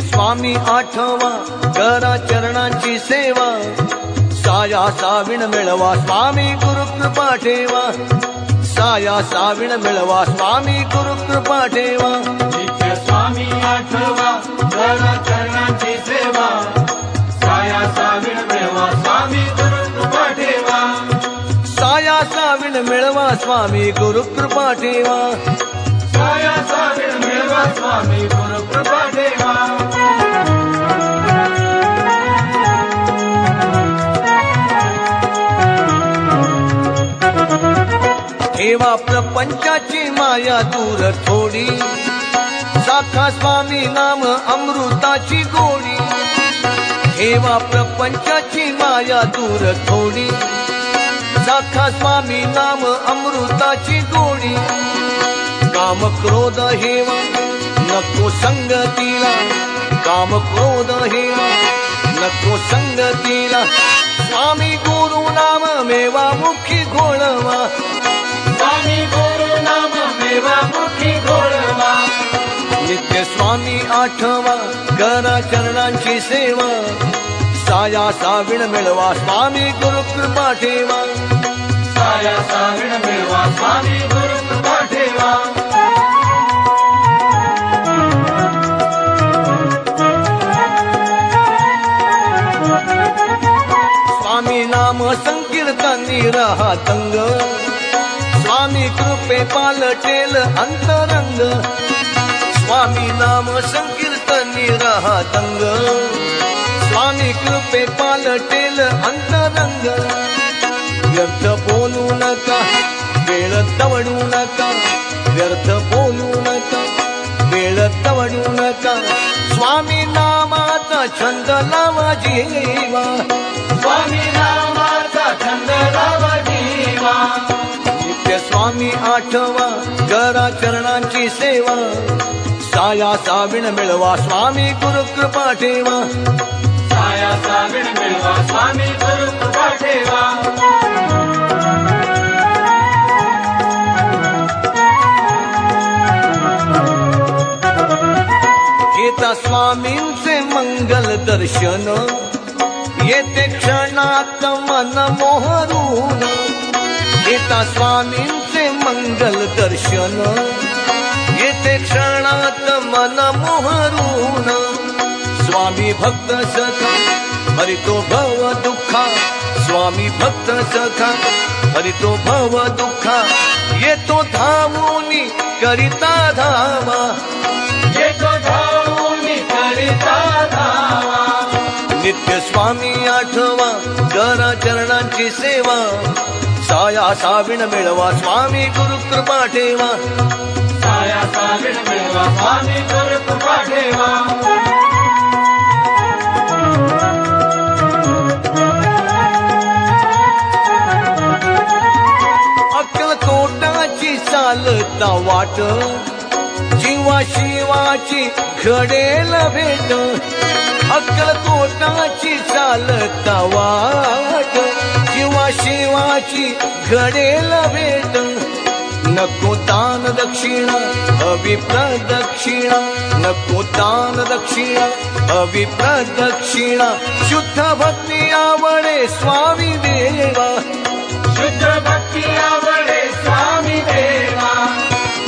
स्वामी आठवा. करा चरणांची सेवा साया साविण मिळवा स्वामी गुरु कृपा ठेवा. साया साविण मिळवा स्वामी गुरु कृपा ठेवा. नित्य स्वामी आठवा करा चरणांची सेवा. साया साविण मिळवा स्वामी गुरु कृपा ठेवा. साया साविण मिळवा स्वामी गुरु कृपा ठेवा. साया मिळवा स्वामी प्रपंचाची माया दूर थोडी. साखा स्वामी नाम अमृताची गोडी. ठेवा प्रपंचाची माया दूर थोडी. साखा स्वामी नाम अमृताची गोडी. काम क्रोध हेवा नको संगतीला. काम क्रोध हेवा नको संगतीला. स्वामी गुरु नाम मेवा मुखी घोळवा. स्वामी गुरु नाम मेवा मुखी घोळवा. नित्य स्वामी आठवा करा चरणांची सेवा. साया साविण मिळवा स्वामी गुरु कृपा ठेवा. साया साविण मिळवा स्वामी गुरु कृपा ठेवा. रहा स्वामी कृपे पालटेल अंतरंग। स्वामी नाम संकीर्तनी रहा स्वामी कृपे पालटेल अंतरंग। व्यर्थ बोलू नका वेळ तवडू नका व्यर्थ बोलू नका वेळ तवडू नका। स्वामी नामाचा छंद लावा जीवा। स्वामी नामाचा छंद लावा जीवा। नित्य स्वामी आठवा करा चरणांची सेवा. साया साविण मिळवा स्वामी गुरु कृपा ठेवा. साया साविण मिळवा स्वामी गुरु कृपा ठेवा. घेता स्वामींचे मंगल दर्शन. येते क्षणात मन मोह घेता स्वामींचे मंगल दर्शन. येते क्षणात मन मोहरून स्वामी भक्त सखा हरितो भव दुःखा. स्वामी भक्त सखा हरितो भव दुःखा. येतो धावून करिता धावा येतो धावून करिता धावा नित्य स्वामी आठवा करा चरणांची सेवा. साया साविण मिळवा स्वामी गुरु कृपा ठेवा. साया साविण मिळवा स्वामी गुरु कृपा ठेवा. चालता वाट जीवा शिवाची घडेल भेट. अक्कल कोटाची चालता वाट. जीवा शिवाची घडेल भेट. नको दान दक्षिणा हवी प्रदक्षिणा नको दान दक्षिणा हवी प्रदक्षिणा शुद्ध भक्ती आवडे स्वामी देवा. शुद्ध भक्ती आवडे स्वामी देवा.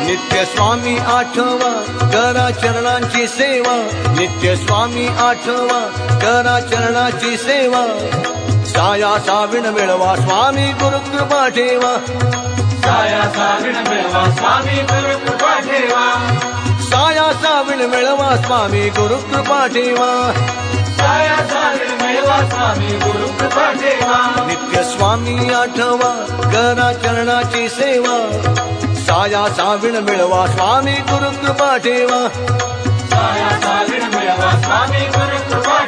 नित्य स्वामी आठवा करा चरणांची सेवा. नित्य स्वामी आठवा करा चरणाची सेवा. साया साविण मिळवा स्वामी गुरु कृपा ठेवा. साया साविण मिळवा स्वामी गुरु कृपा ठेवा. साया साविण मिळवा स्वामी गुरु कृपा ठेवा. साया साविण मिळवा स्वामी गुरु कृपा ठेवा. नित्य स्वामी आठवा करा चरणाची सेवा. साया साविण मिळवा स्वामी गुरु कृपा ठेवा. साया साविण मिळवा स्वामी गुरु कृपा ठेवा श्री